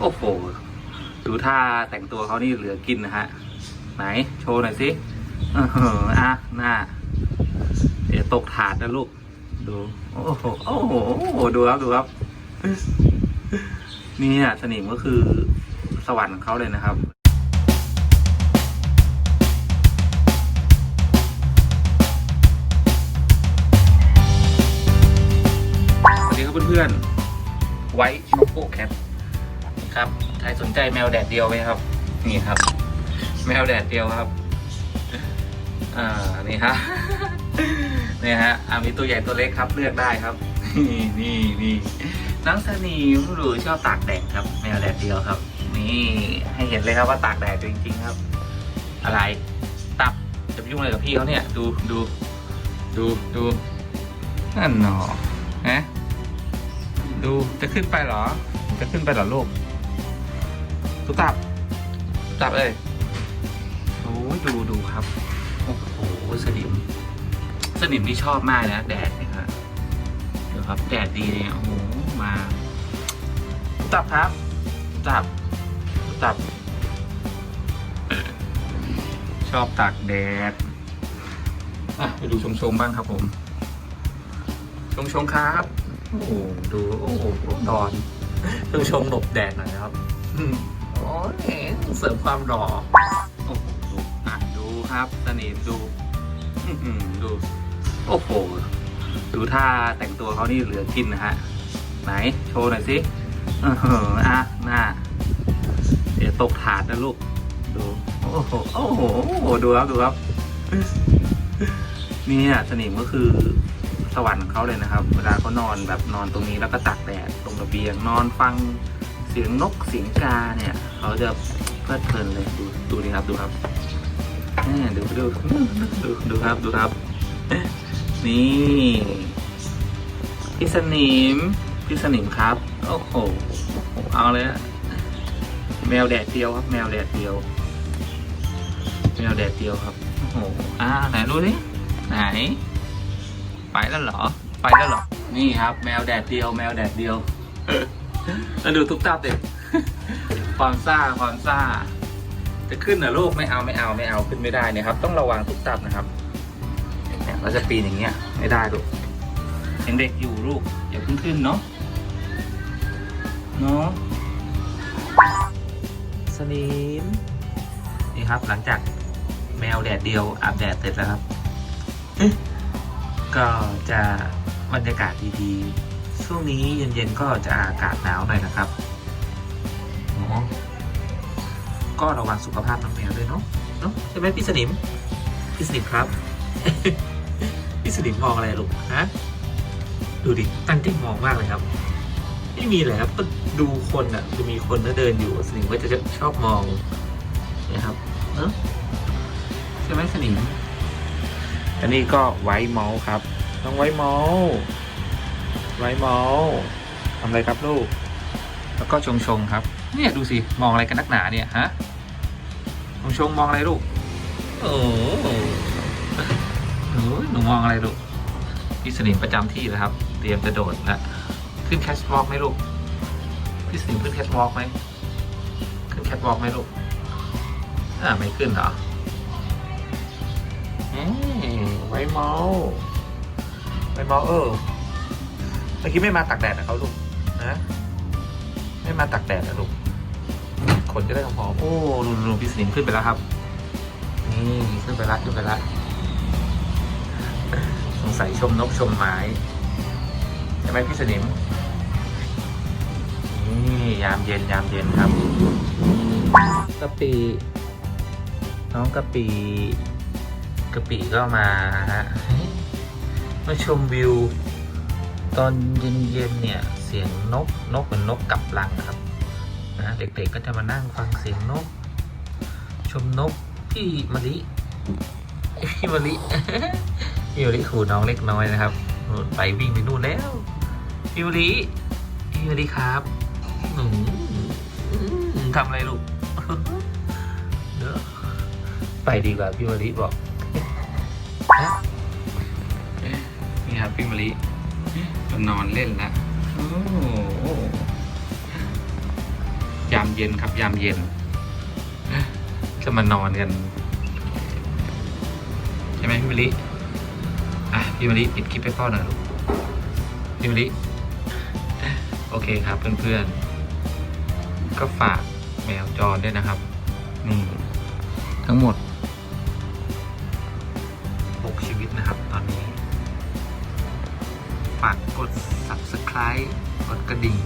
โอ้โห ดูท่าแต่งตัวเขานี่เหลือกินนะฮะ ไหนโชว์หน่อยสิอะหน้า เดี๋ยวตกถาดนะลูก ดู โอ้โห โอ้โห ดูครับ ดูครับนี่อะสนิมก็คือสวรรค์ของเขาเลยนะครับสวัสดีครับเพื่อนๆ ไว้ช็อกโกแคท ครับใครสนใจแมวแดดเดียวไหมครับ นี่ครับ แมวแดดเดียวครับอ่านี่ฮะนี่ฮะอ่ามีตัวใหญ่ตัวเล็กครับเลือกได้ครับ นี่นี่นี่น้องสนีมหรือชอบตากแดดครับ แมวแดดเดียวครับ นี่ให้เห็นเลยครับว่าตากแดดจริง ๆ ครับ อะไร ตับจะไปยุ่งอะไรกับพี่เขาเนี่ย ดูดูดูดูนั่นหนอฮะดูจะขึ้นไปหรอ จะขึ้นไปหรอลูก ตุ๊กตับตุ๊กตับเอ้ยโอ้ยดูดูครับ โอ้โหสนิม สนิมที่ชอบมากนะแดดเนี่ยครับเดี๋ยวครับแดดดีเนี่ยโอ้โหมาตุ๊กตับครับตุ๊กตับตุ๊กตับ ชอบตากแดดอะไปดูชงชงๆบ้างครับผมชงชงๆครับ โอ้โหดูโอ้โหนอนชงชงๆหลบแดดหน่อยนะครับอืมโอ้ย เสริมความหล่อโอ้โหดูอะดูครับสนิมดูดู โอ้โห ดูท่าแต่งตัวเขานี่เหลือกินนะฮะ ไหนโชว์หน่อยสิอะหน้าเดี๋ยวตกถาดนะลูก ดู โอ้โห โอ้โห ดูครับ ดูครับ นี่อะสนิมก็คือสวรรค์ของเขาเลยนะครับ เวลาเขานอนแบบนอนตรงนี้แล้วก็ตากแดดตรงระเบียงนอนฟัง สียงนกเสียงกาเนี่ย เขาจะเพลิดเพลินเลยดูดูดิครับดูครับแม่ดูดูดูดูครับดูครับ นี่พี่สนิมพี่สนิมครับ โอ้โหเอาเลยแมวแดดเดียวครับ แมวแดดเดียว แมวแดดเดียวครับโอ้โหอ่าไหนดูสิไหน ไปแล้วเหรอ ไปแล้วเหรอ นี่ครับ แมวแดดเดียว แมวแดดเดียว แล้วดูทุกตับเด็กความซ่าความซ่า จะขึ้นเหรอลูกไม่เอาไม่เอาไม่เอาขึ้นไม่ได้นี่ยครับ ต้องระวังทุกตับนะครับเนี่ยเราจะปีนอย่างเงี้ยไม่ได้ลูกยังเด็กอยู่ลูกอย่าเพิ่งขึ้นเนาะเนาะสนิมนี่ครับหลังจากแมวแดดเดียวอาบแดดเสร็จแล้วครับก็จะบรรยากาศดีๆ ช่วงนี้เย็นๆก็จะอากาศหนาวหน่อยนะครับก็ระวังสุขภาพน้องแมวด้วยเนาะเนาะใช่ไหมพี่สนิม พี่สนิมครับ พี่สนิมมองอะไรลูกฮะดูดิตั้งใจมองมากเลยครับ ไม่มีเลยครับก็ดูคนอะจะมีคนแล้วเดินอยู่สนิมก็จะชอบมองนี่ยครับเนอะใช่ไหมสนิมอันนี้ก็ไว้เมาส์ครับน้องไว้เมาส์ ไว้เมาส์ทำอะไรครับลูก แล้วก็ชงชงครับ เนี่ยดูสิมองอะไรกันนักหนาเนี่ยฮะชงชงมองอะไรลูก โอ้โหหนูมองอะไรลูกพี่สนิมประจำที่แล้วครับ เตรียมจะโดดแล้วขึ้นแคชวอล์กไหมลูกพี่สนิมขึ้นแคชวอล์กไหมขึ้นแคชวอล์กไหมลูกอ่าไม่ขึ้นเหรอไว้เมาไว้เมาเออ มื่อกี้ไม่มาตักแดดนะเขาลูกนะไม่มาตักแดดนะลูกขนจะได้หอมโอ้ลุนลุนพี่สนิมขึ้นไปแล้วครับนี่ขึ้นไปละขึ้นไปละสงสัยชมนกชมไม้ใช่ไหมพี่สนิมนี่ยามเย็นยามเย็นครับกะปิน้องกะปิกะปิก็มาฮะมาชมวิว ตอนเย็นๆเนี่ยเสียงนกนกเหมือนนกกลับรังครับนะเด็กๆก็จะมานั่งฟังเสียงนก ชมนกพี่มะลิพี่มะลิพี่มะลิขู่น้องเล็กน้อยนะครับนู่นไปวิ่งไปนู่นแล้วพี่มะลิพี่มะลิครับอืมอืมทำอะไรลูกเด้อไปดีกว่าพี่มะลิบอกนี่ครับพี่มะลิ นอนเล่นล้วโอ้โหยเย็นครับ ยามเย็น จะมานอนกัน ใช่ไหมพี่มะลิอะพี่มะลิปิดคลิปให้พ่อหน่อยลูกพี่มะลิโอเคครับเพื่อนๆ ก็ฝากแมวจรด้วยนะครับ นี่ ทั้งหมดากกด subscribe กดกระดิ่ง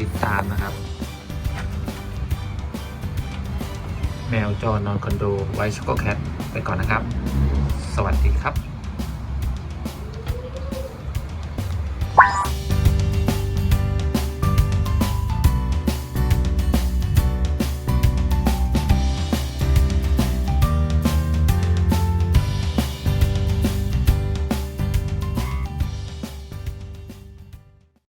ติดตามนะครับ แมวจอนอนคอนโดไวช็อกโกแคทไปก่อนนะครับ สวัสดีครับ